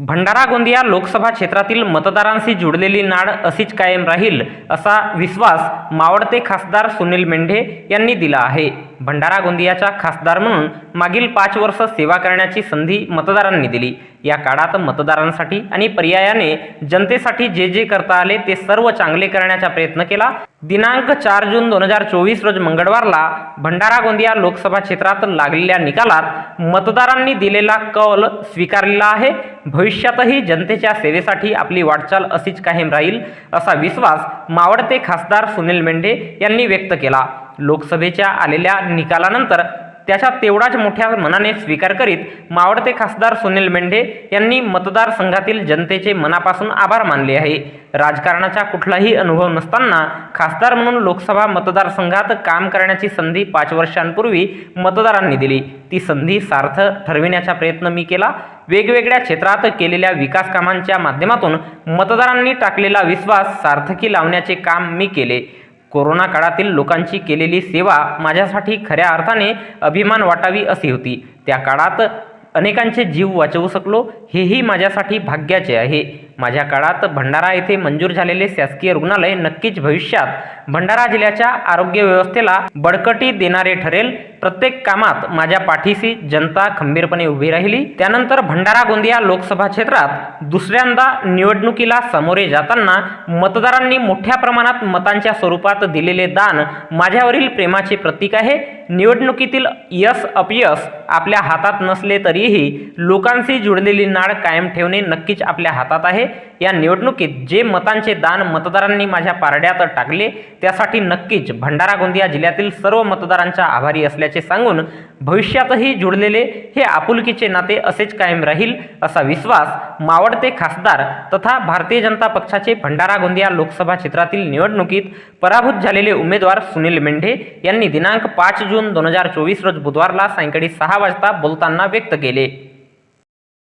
भंडारा गोंदिया लोकसभा क्षेत्रातील मतदारांशी जुडलेली नाड अशीच कायम राहील असा विश्वास मावळते खासदार सुनील मेंढे यांनी दिला आहे. भंडारा गोंदियाचा खासदार म्हणून मागील पाच वर्ष सेवा करण्याची संधी मतदारांनी दिली. या काळात मतदारांसाठी आणि पर्यायाने जनतेसाठी जे जे करता आले ते सर्व चांगले करण्याचा प्रयत्न केला. दिनांक चार जून दोन हजार चोवीस रोज मंगळवारला भंडारा गोंदिया लोकसभा क्षेत्रात लागलेल्या निकालात मतदारांनी दिलेला कौल स्वीकारलेला आहे. भविष्यातही जनतेच्या सेवेसाठी आपली वाटचाल अशीच कायम राहील असा विश्वास मावळते खासदार सुनील मेंढे यांनी व्यक्त केला. लोकसभेच्या आलेल्या निकालानंतर त्याचा तेवढाच मोठ्या मनाने स्वीकार करीत मावळते खासदार सुनील मेंढे यांनी मतदारसंघातील जनतेचे मनापासून आभार मानले आहे. राजकारणाचा कुठलाही अनुभव नसताना खासदार म्हणून लोकसभा मतदारसंघात काम करण्याची संधी पाच वर्षांपूर्वी मतदारांनी दिली. ती संधी सार्थ ठरविण्याचा प्रयत्न मी केला. वेगवेगळ्या क्षेत्रात केलेल्या विकास कामांच्या माध्यमातून मतदारांनी टाकलेला विश्वास सार्थकी लावण्याचे काम मी केले. कोरोना काळातील लोकांची केलेली सेवा माझ्यासाठी खऱ्या अर्थाने अभिमान वाटावी अशी होती. त्या काळात अनेकांचे जीव वाचवू शकलो हेही माझ्यासाठी भाग्याचे आहे. माझ्या काळात भंडारा येथे मंजूर झालेले शासकीय रुग्णालय नक्कीच भविष्यात भंडारा जिल्ह्याच्या आरोग्य व्यवस्थेला बळकटी देणारे ठरेल. प्रत्येक कामात माझ्या पाठीशी जनता खंबीरपणे उभी राहिली. त्यानंतर भंडारा गोंदिया लोकसभा क्षेत्रात दुसऱ्यांदा निवडणुकीला सामोरे जाताना मतदारांनी मोठ्या प्रमाणात मतांच्या स्वरूपात दिलेले दान माझ्यावरील प्रेमाचे प्रतीक आहे. निवडणुकीतील यश अपयश आपल्या हातात नसले तरीही लोकांशी जुळलेली नाळ कायम ठेवणे नक्कीच आपल्या हातात आहे. या निवडणुकीत जे मतांचे दान मतदारांनी माझ्या पारड्यात टाकले त्यासाठी नक्कीच भंडारा गोंदिया जिल्ह्यातील सर्व मतदारांचा आभारी असल्याचे असल्याचे सांगून भविष्यातही जुळलेले हे आपुलकीचे नाते असेच कायम राहील असा विश्वास मावळते खासदार तथा भारतीय जनता पक्षाचे भंडारा गोंदिया लोकसभा क्षेत्रातील निवडणुकीत पराभूत झालेले उमेदवार सुनील मेंढे यांनी दिनांक पाच जून दोन हजार चोवीस रोज बुधवारला सायंकाळी सहा वाजता बोलताना व्यक्त केले.